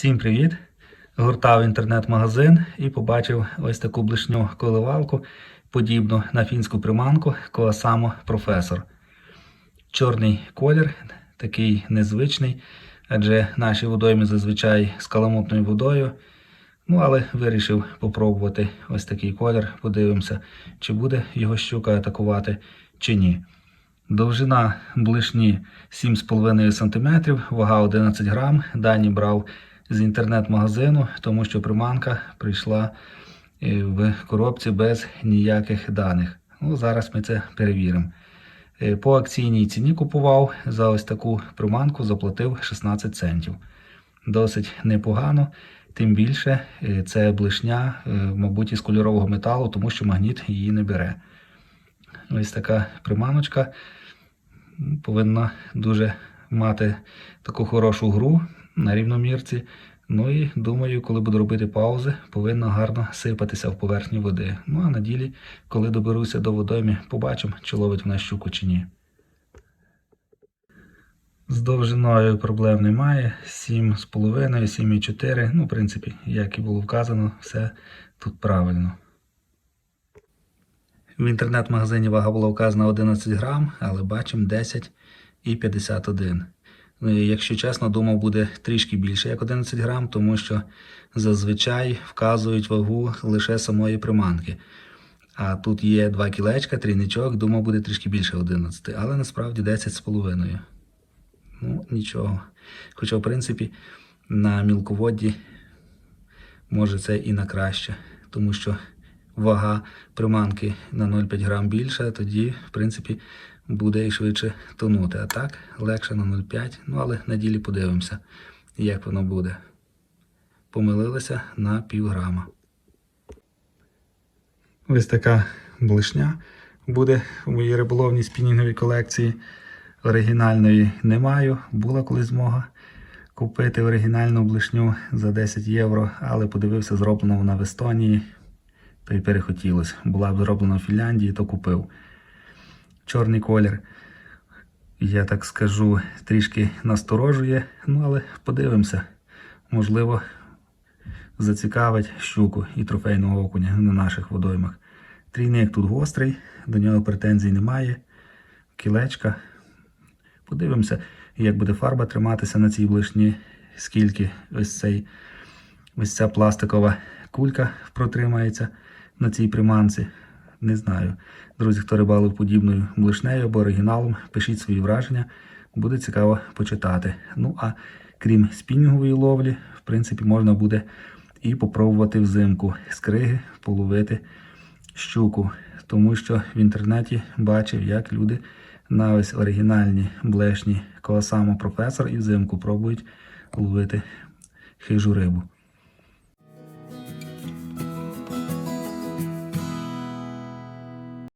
Всім привіт! Гуртав інтернет-магазин і побачив ось таку блишню коливалку, подібну на фінську приманку Коасамо Професор. Чорний колір, такий незвичний, адже наші водойми зазвичай з каламутною водою. Ну, але вирішив попробувати ось такий колір. Подивимося, чи буде його щука атакувати, чи ні. Довжина блишні 7,5 см, вага 11 грам. Дані брав з інтернет-магазину, тому що приманка прийшла е, в коробці без ніяких даних. Ну, зараз ми це перевіримо. Е, По акційній ціні купував за ось таку приманку, заплатив 16 центів. Досить непогано, тим більше е, це блишня, мабуть, із кольорового металу, тому що магніт її не бере. Ось така приманочка повинна дуже мати таку хорошу гру на рівномірці. Ну і думаю, коли буду робити паузи, повинна гарно сипатися в поверхню води. Ну а на ділі, коли доберуся до водойми, побачимо, чи ловить вона щуку чи ні. З довжиною проблем немає. 7,5, 7,4. Ну, в принципі, як і було вказано, все тут правильно. В інтернет-магазині вага була вказана 11 грам, але бачимо 10 і 51. І Якщо чесно, думав, буде трішки більше, як 11 грам, тому що зазвичай вказують вагу лише самої приманки. А тут є 2 кілечка, трійничок, думав, буде трішки більше 11, але насправді 10,5. Ну, нічого. Хоча, в принципі, на мілководді може це і на краще, тому що вага приманки на 0,5 грам більша, тоді, в принципі, буде і швидше тонути. А так, легше на 0,5. Ну, але на ділі подивимося, як воно буде. Помилилися на пів грама. Ось така блишня буде у моїй риболовній спінінговій колекції. Оригінальної не маю. Була колись змога купити оригінальну блишню за 10 євро, але подивився, зроблена вона в Естонії, перехотілося. Була б зроблена в Фінляндії, то купив. Чорний колір, я так скажу, трішки насторожує, ну але подивимося. Можливо, зацікавить щуку і трофейного окуня на наших водоймах. Трійник тут гострий, до нього претензій немає. Кілечка. Подивимося, як буде фарба триматися на цій блишні, скільки ось, цей, ось ця пластикова кулька протримається на цій приманці. Не знаю. Друзі, хто рибалив подібною блишнею або оригіналом, пишіть свої враження, буде цікаво почитати. Ну а крім спінінгової ловлі, в принципі, можна буде і попробувати взимку з криги половити щуку, тому що в інтернеті бачив, як люди на ось оригінальні блешні Коасамо професор і взимку пробують ловити хижу рибу.